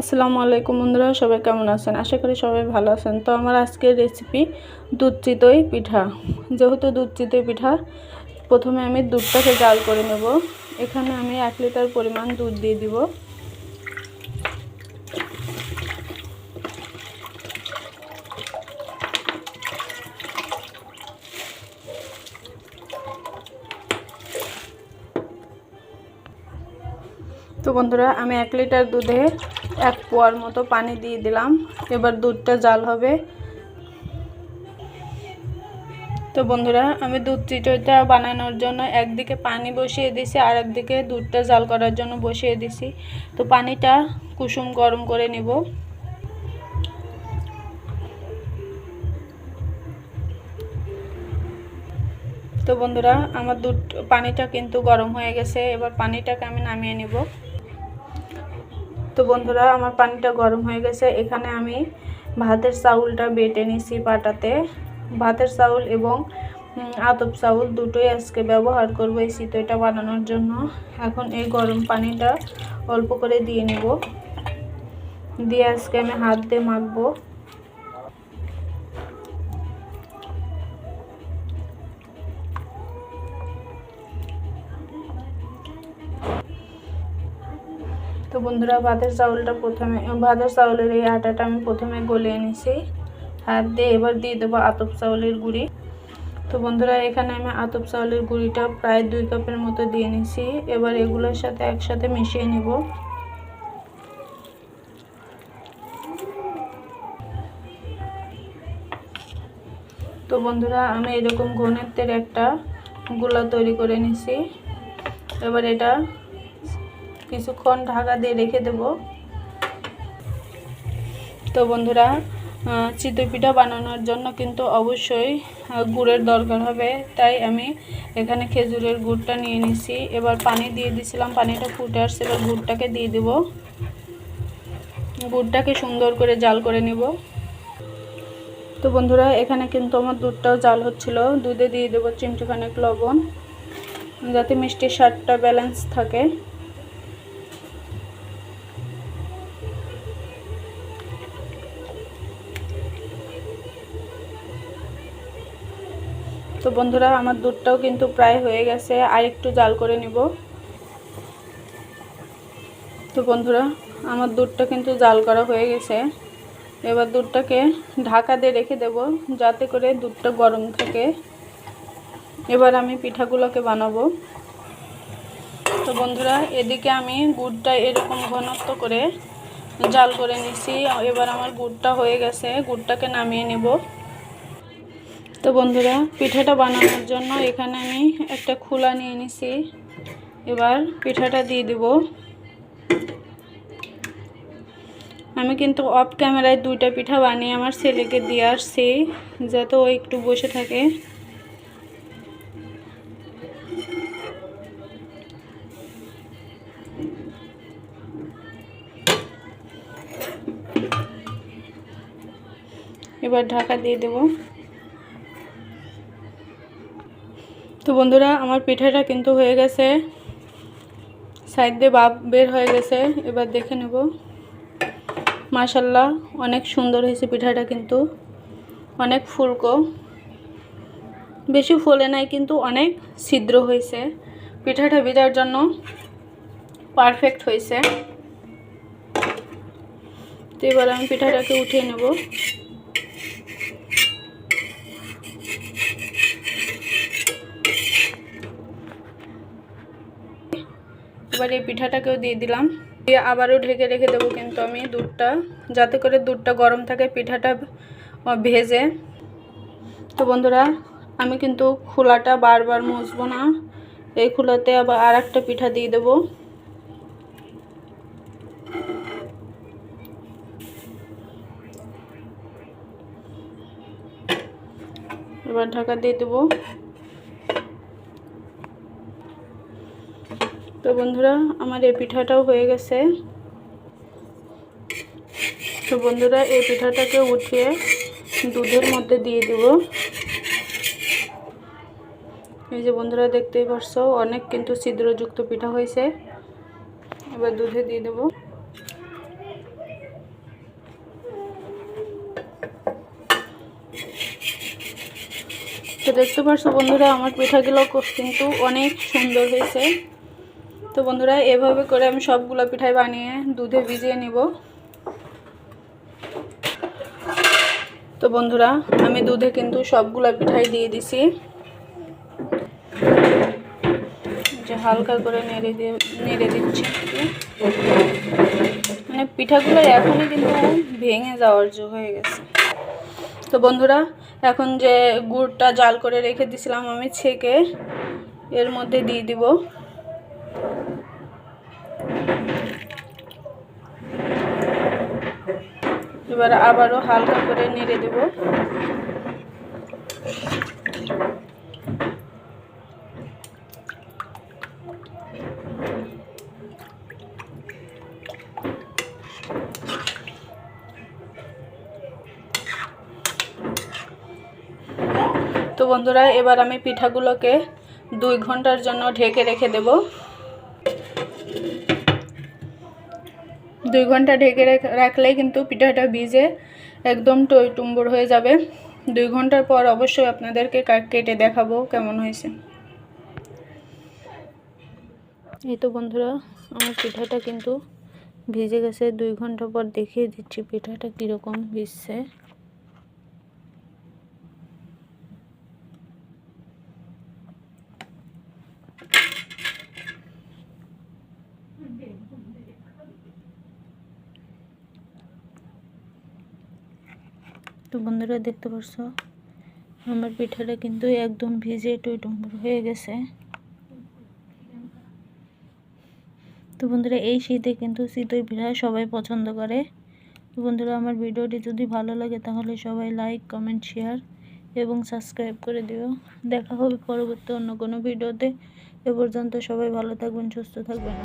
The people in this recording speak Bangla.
আসসালামু আলাইকুম বন্ধুরা, সবাই কেমন আছেন? আশা করি সবাই ভালো আছেন। তো আমার আজকের রেসিপি দুধ চিতই পিঠা। যেহেতু দুধ চিতই পিঠা, প্রথমে আমি দুধটাকে জাল করে নেব। এখানে আমি এক লিটার পরিমাণ দুধ দিয়ে দিব। তো বন্ধুরা, আমি এক লিটার দুধে এক পোয়ার মতো পানি দিয়ে দিলাম। এবার দুধটা জাল হবে। তো বন্ধুরা, আমি দুধ চিটইটা বানানোর জন্য একদিকে পানি বসিয়ে দিছি, আর একদিকে দুধটা জাল করার জন্য বসিয়ে দিছি। তো পানিটা কুসুম গরম করে নিব। তো বন্ধুরা, আমার দুধ, পানিটা কিন্তু গরম হয়ে গেছে। এবার পানিটাকে আমি নামিয়ে নিব। তো বন্ধুরা, আমার পানিটা গরম হয়ে গেছে। এখানে আমি ভাতের চাউলটা বেটে নিছি পাটাতে। ভাতের চাউল এবং আতপ চাউল দুটোই আজকে ব্যবহার করব এই শীতটা বানানোর জন্য। এখন এই গরম পানিটা অল্প করে দিয়ে নেব। দিয়ে আজকে আমি হাত দিয়ে মাখবো। তো বন্ধুরা ভাতের চাউলটা প্রথমে ভাতের চাউলের এই আটাটা আমি প্রথমে গলিয়ে নিছি হাত দিয়ে এবার দিয়ে দেবো আতপ চাউলের গুঁড়ি। তো বন্ধুরা, এখানে আমি আতপ চাউলের গুঁড়িটা প্রায় দুই কাপের মতো দিয়ে নিছি এবার এগুলোর সাথে একসাথে মিশিয়ে নিব। তো বন্ধুরা, আমি এরকম ঘনত্বের একটা গোলা তৈরি করে নিছি এবার এটা কিছুক্ষণ ঢাকা দিয়ে রেখে দেব। তো বন্ধুরা চিতই পিঠা বানানোর জন্য কিন্তু অবশ্যই গুড়ের দরকার হবে। তাই আমি এখানে খেজুরের গুড়টা নিয়ে নিছি। এবার পানি দিয়ে দিছিলাম, পানিটা ফুটে আসছে এবার গুড়টাকে দিয়ে দেব। গুড়টাকে সুন্দর করে জাল করে নিব। তো বন্ধুরা, এখানে কিন্তু আমার দুধটাও জাল হচ্ছিল। দুধে দিয়ে দেবো চিমটিখানেক লবণ, যাতে মিষ্টির স্বাদটা ব্যালেন্স থাকে। তো বন্ধুরা, আমার দুধটাও কিন্তু প্রায় হয়ে গেছে। আর একটু জাল করে নিব। তো বন্ধুরা, আমার দুধটা কিন্তু জাল করা হয়ে গেছে। এবার দুধটাকে ঢাকা দিয়ে রেখে দেব, যাতে করে দুধটা গরম থাকে। এবার আমি পিঠাগুলোকে বানাবো। তো বন্ধুরা, এদিকে আমি গুড়টা এরকম ঘনত্ব করে জাল করে নিছি। এবার আমার গুড়টা হয়ে গেছে। গুড়টাকে নামিয়ে নেব। তো বন্ধুরা, পিঠাটা বানানোর জন্য এখানে আমি একটা খোলা নিয়ে নিছি। এবার পিঠাটা দিয়ে দেব। আমি কিন্তু অফ ক্যামেরায় দুইটা পিঠা বানিয়ে আমার ছেলেকে দিয়ে আসছি, যাতে ও একটু বসে থাকে। এবার ঢাকা দিয়ে দেবো। তো বন্ধুরা, আমার পিঠাটা কিন্তু হয়ে গেছে। সাইড দিয়ে বাপ বের হয়ে গেছে। এবার দেখে নেব। মাশাল্লাহ অনেক সুন্দর হয়েছে পিঠাটা কিন্তু। অনেক ফুলকো। বেশি ফলে নাই, কিন্তু অনেক ছিদ্র হয়েছে। পিঠাটা ভেজার জন্য পারফেক্ট হয়েছে। তো এবার আমি পিঠাটাকে উঠিয়ে নেব। এবার এই পিঠাটাকেও দিয়ে দিলাম। দিয়ে আবারও ঢেকে রেখে দেবো কিন্তু আমি দুধটা, যাতে করে দুধটা গরম থাকে, পিঠাটা ভেজে। তো বন্ধুরা, আমি কিন্তু খোলাটা বারবার মুছবো না। এই খোলাতে আবার আর একটা পিঠা দিয়ে দেবো। এবার ঢাকা দিয়ে দেবো। তো বন্ধুরা, আমার এই পিঠাটাও হয়ে গেছে। তো বন্ধুরা, এই পিঠাটাকে উঠিয়ে দুধের মধ্যে দিয়ে দেব। এই যে বন্ধুরা, দেখতেই পারছ, অনেক কিন্তু ছিদ্রযুক্ত পিঠা হয়েছে। এবার দুধে দিয়ে দেব। তো দেখতে পারছ বন্ধুরা, আমার পিঠাগুলো কিন্তু অনেক সুন্দর হয়েছে। তো বন্ধুরা, এভাবে করে আমি সবগুলো পিঠাই বানিয়ে দুধে ভিজিয়ে নিব। তো বন্ধুরা, আমি দুধে কিন্তু সবগুলো পিঠাই দিয়ে দিছি। যে হালকা করে নেড়ে দিয়ে, নেড়ে দিচ্ছি মানে পিঠাগুলো এখনই কিন্তু ভেঙে যাওয়ার জো হয়ে গেছে। তো বন্ধুরা, এখন যে গুড়টা জাল করে রেখে দিছিলাম আমি ছেঁকে, এর মধ্যে দিয়ে দিব। এবার আবারও হালকা করে নেড়ে দেব। তো বন্ধুরা, এবার আমি পিঠাগুলোকে দুই ঘণ্টার জন্য ঢেকে রেখে দেব। দুই ঘণ্টা ঢেকে রেখ- রাখলে কিন্তু পিঠাটা ভিজে একদম টই টুম্বর হয়ে যাবে। দুই ঘণ্টার পর অবশ্যই আপনাদেরকে কেটে দেখাবো কেমন হয়েছে। এই তো বন্ধুরা, আমার পিঠাটা কিন্তু ভিজে গেছে। দুই ঘণ্টা পর দেখিয়ে দিচ্ছি পিঠাটা কীরকম ভিজছে। তো বন্ধুরা দেখতে পারছ? আমার পিঠাটা কিন্তু একদম ভিজে টইটুম্বর হয়ে গেছে। তো বন্ধুরা, এই শীতে কিন্তু শীতের পিঠা সবাই পছন্দ করে। তো বন্ধুরা, আমার ভিডিওটি যদি ভালো লাগে তাহলে সবাই লাইক, কমেন্ট, শেয়ার এবং সাবস্ক্রাইব করে দিও। দেখা হবে পরবর্তী অন্য কোনো ভিডিওতে। এ পর্যন্ত সবাই ভালো থাকবেন, সুস্থ থাকবেন।